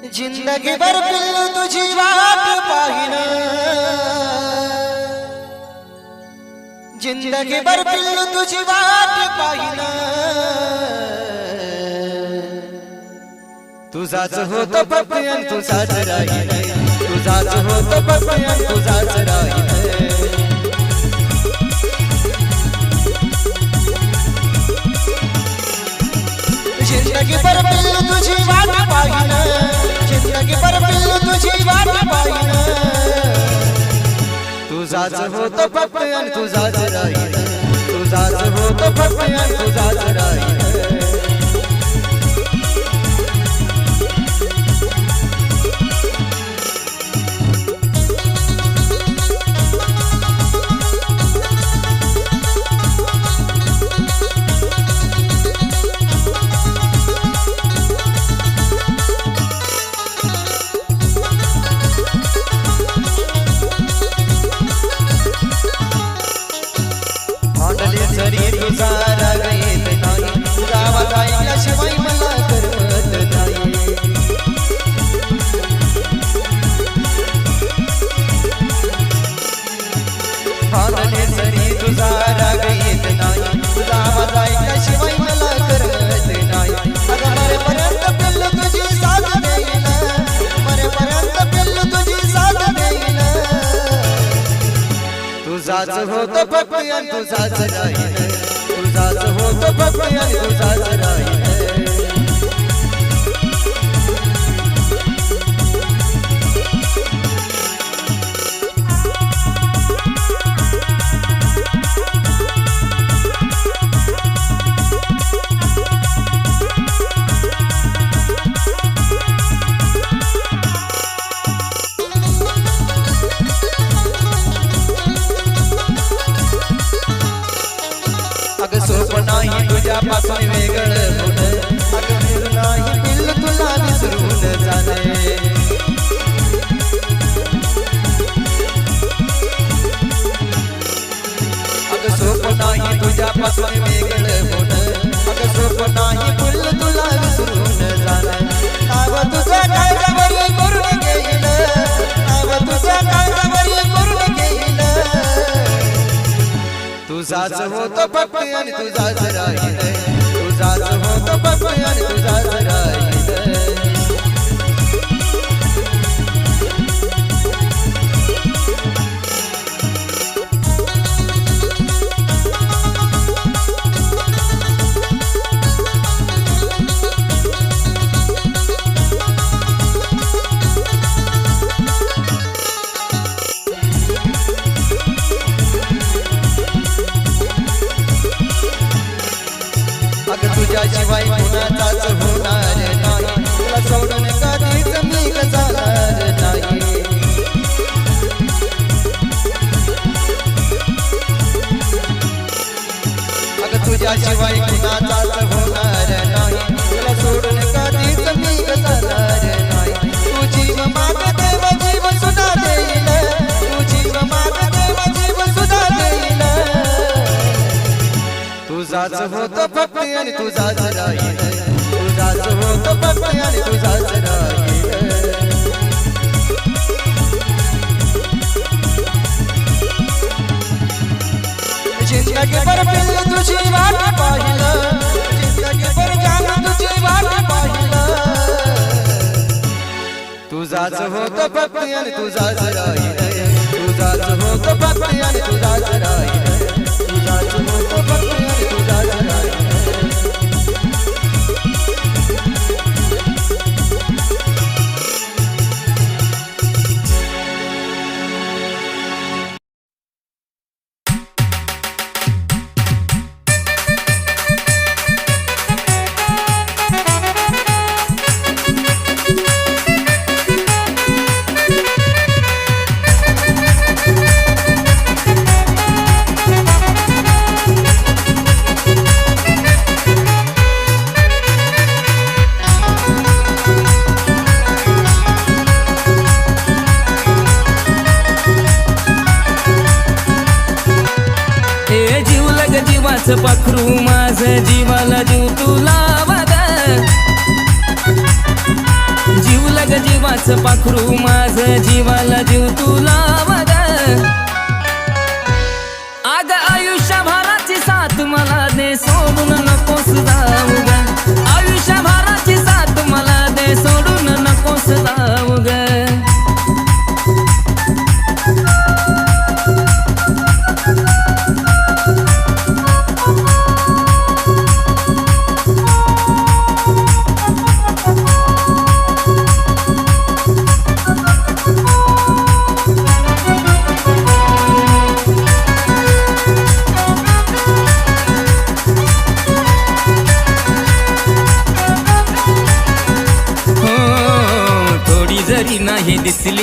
जिंदगी भर पिल्लू तुझी वाट पाहिन जिंदगी भर पिल्लू तुझी वाट पाहिन तुझाच होत पपयन तुझाच राहीन तुझाच होत पपयन तुझाच राहीन जिंदगी भर पिल्लू तुझी वाट पाहिन तुझाच होत पपयन तुझाच राई. तुझाच होत पपयन तुझाच राई. तुझाच होत पपयन तुझाच राहीन तुझाच होत पपयन तुझाच राहीन नाही वेगळं होणं अगं सोप नाही तुला विसरून जाणं नाव करून नाव करून तुझाच होत पप्पी आणि तुझाच राहील. तुझाच होत पप्पी आणि तुझाच राहील. होत आणि तुझाच राहील तुझाच होत पप्पी आणि तुझाच राहील जिंदगी भर तुझी वाट पाहिलं. जिंदगी तुझी वाट पाहिलं. तुझाच होत पप्पी आणि तुझाच राहील तुझाच होत आणि तुझाच पाखरू माझ जीवाला जीव तुला वाग जीव लग जीवाच पाखरू माझ जीवाला जीव तुला वग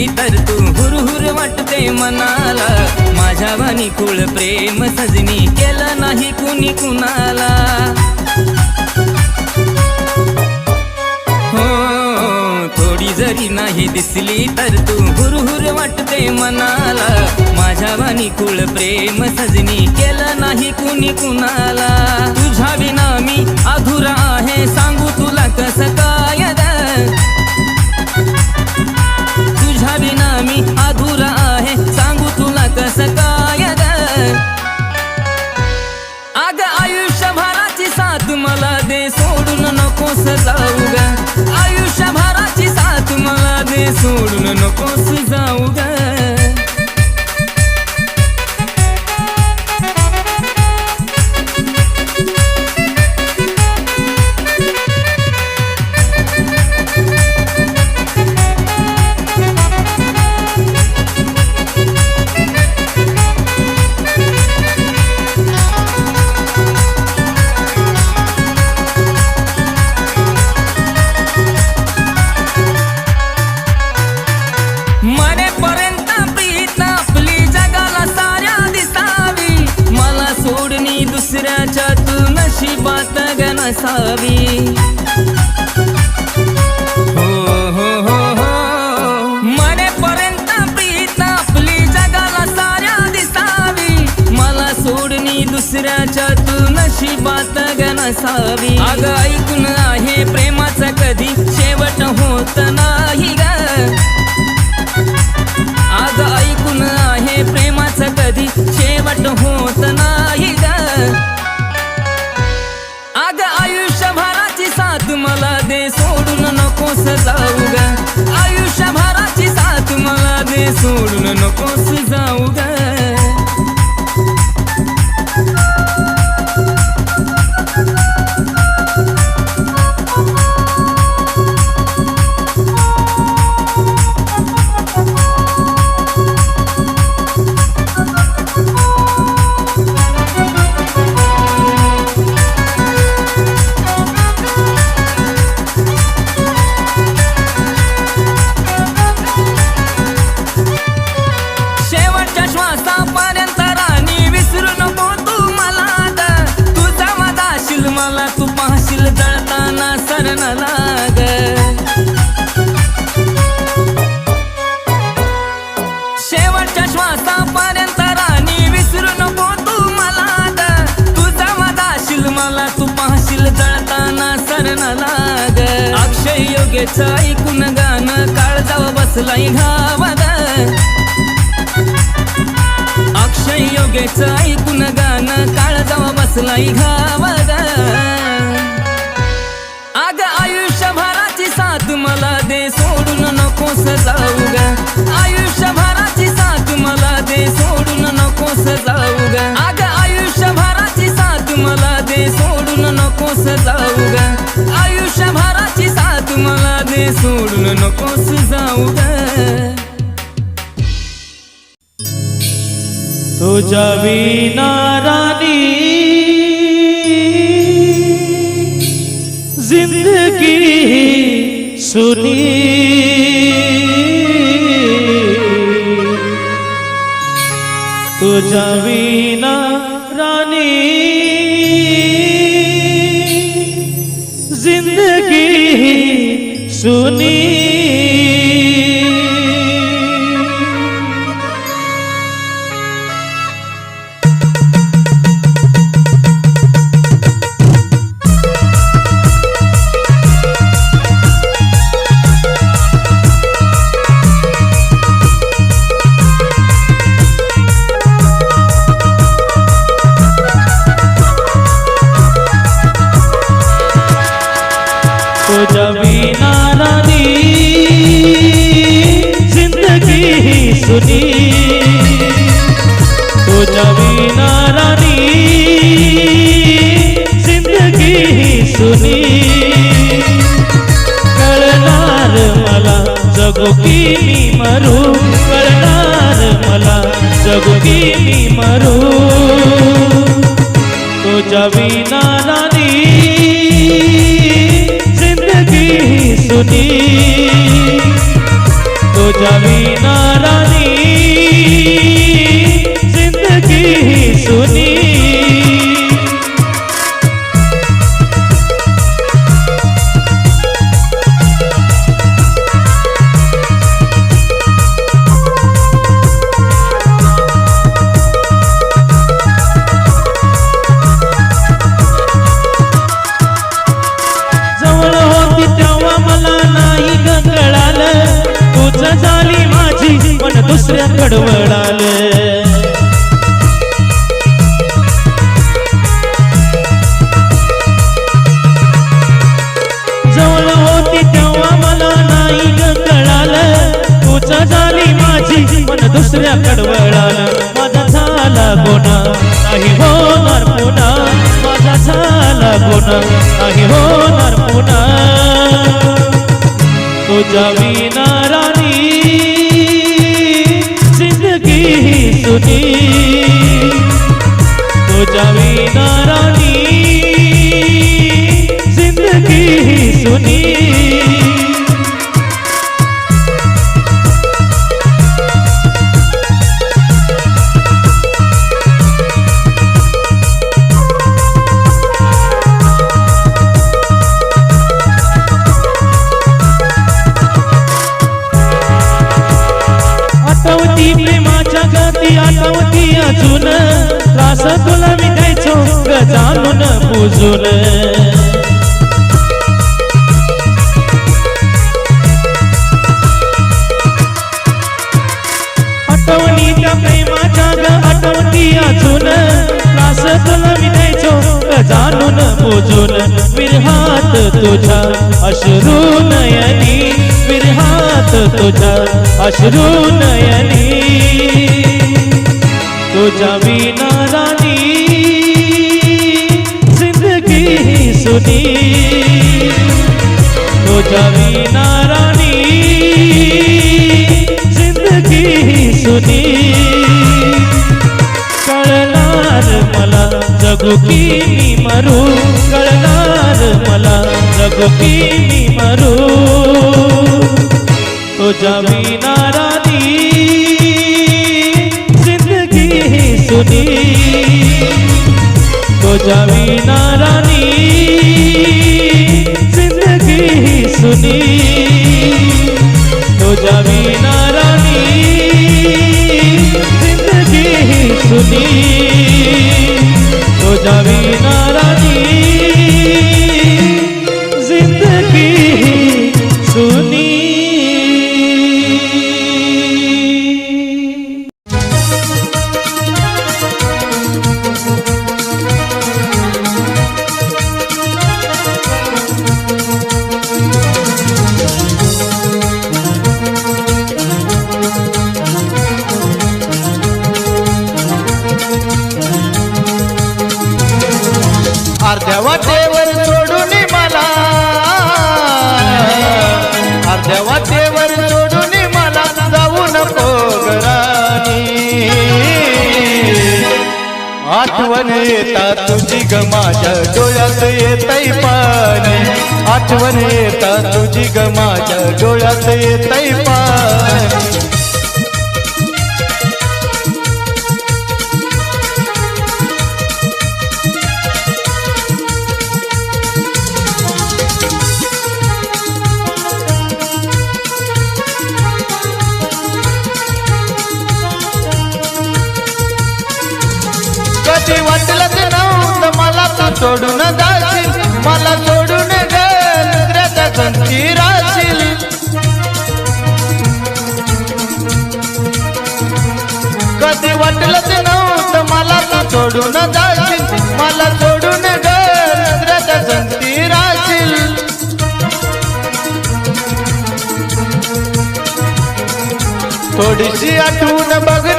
दिसली तर तू हुरहुर वाटते मनाला. माझ्या वाणी कुळ प्रेम सजनी केलं नाही कुणी कुणाला. हो थोडी जरी नाही दिसली तर तू हुरहुर वाटते मनाला. माझ्या वाणी कुळ प्रेम सजनी केलं नाही कुणी कुणाला. तुझ्या विना मी अधुरा आहे सांगू तुला कसं काय जाऊ ग आयुष्यभराची साथ मला दे सोडून नकोस जाऊ ग नसावी हो हो हो हो. मरेपर्यंत प्रीत आपली जगाला साऱ्या दिसावी. मला सोडणी दुसऱ्याच्या तू नशिबात ग नसावी अग ऐकून आहे प्रेमाचा कधी शेवट होत नाही. सोडून नकोस जाऊ ग. जळताना सरण अक्षय योग्यचं ऐकून गाणं काळजाव बसलाय घावाग अक्षय योगेचं ऐकून गाणं काळजाव बसलाय घावाग अग आयुष्यभराची साथ मला दे सोडून नकोस जाऊ ग आयुष्यभराची साथ मला दे सोडून नकोस जाऊ ग अग आयुष्यभराची साथ मला दे सोडून नकोस जाऊ ग आयुष्यभराची साथ मला दे सोडून नकोस जाऊ ग तुझ्या विना राणी ज़िंदगी सुनी. तुझ्या विना जगो की मी मरू करणार मला जगो की मी मरू. तुझ्या विना नानी जिंदगी सुनी. तुझ्या विना राणी तुझ्या विना जिंदगी ही सुनी। आठवती प्रेमाच्या गती आठवती अजून त्रास तुला जाणून बुजून प्रेमाच्या ग अजून. त्रास तुला जाणून बुजून. विरहात तुझ्या अश्रू नयनी. विरहात तुझ्या अश्रू नयनी. तुझ्या विन ही सुनी तुझ्या विना राणी जिंदगी सुनी. कळणार मला जगू की मी मरू. कळणार मला जगू की मी मरू. तुझ्या विना राणी जिंदगी सुनी. तुझ्या विना राणी जिंदगी ही सुनी. तो विना नारानी जिंदगी ही सुनी. तो विना नारानी सोडून जाशील मला सोडून गरद्रत संती राशील थोडीशी आठवून बघ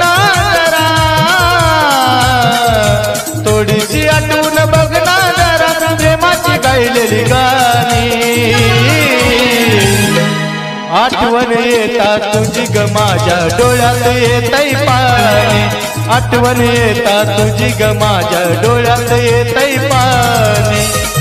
आठवण येता तुझी ग माझ्या डोळ्यात येतय पाणी. आठवण येता तुझी ग माझ्या डोळ्यात येतय पाणी.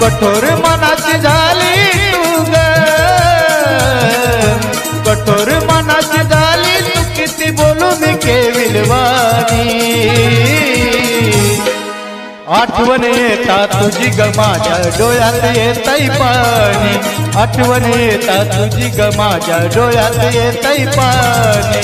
कठोर मनाची झाली तू कठोर मनाची झाली तू किती बोलू मी केविलवाणी आठवण येता तुझी ग माझ्या डोळ्यात येतय पाणी। आठवण येता तुझी ग माझ्या डोळ्यात येतय पाणी।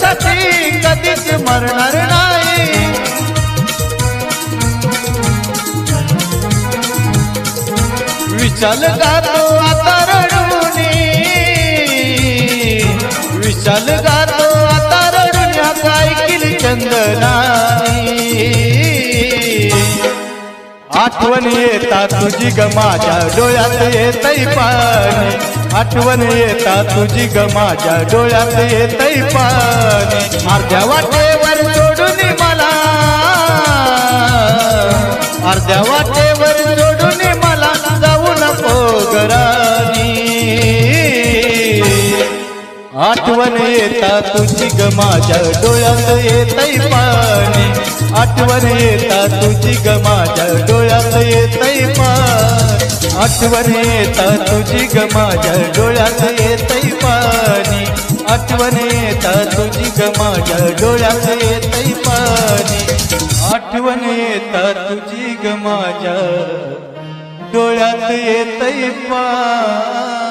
खोट्यासाठी कधीच मरणार नाही. विचाल गातो आता रडूनी विचाल गातो आता रडून ह्या ऐकील चंदना? आठवण येता तुझी ग माझ्या डोळ्यात येतई पाणी. आठवण येता तुझी ग माझ्या डोळ्यात येतई पाणी. अर्ध्या वाटेवर सोडून मला. अर्ध्या वाटेवर सोडून मला जाऊ नको घरानी. आठवण येता तुझी ग माझ्या डोळ्यात येत पाणी. आठवण येता तुझी ग माझ्या डोळ्यात येतय पाणी. आठवण येता तुझी ग माझ्या डोळ्यात येतय पाणी. आठवण येता तुझी ग माझ्या डोळ्यात येतय पाणी. आठवण येता तुझी ग माझ्या डोळ्यात येतय पाणी.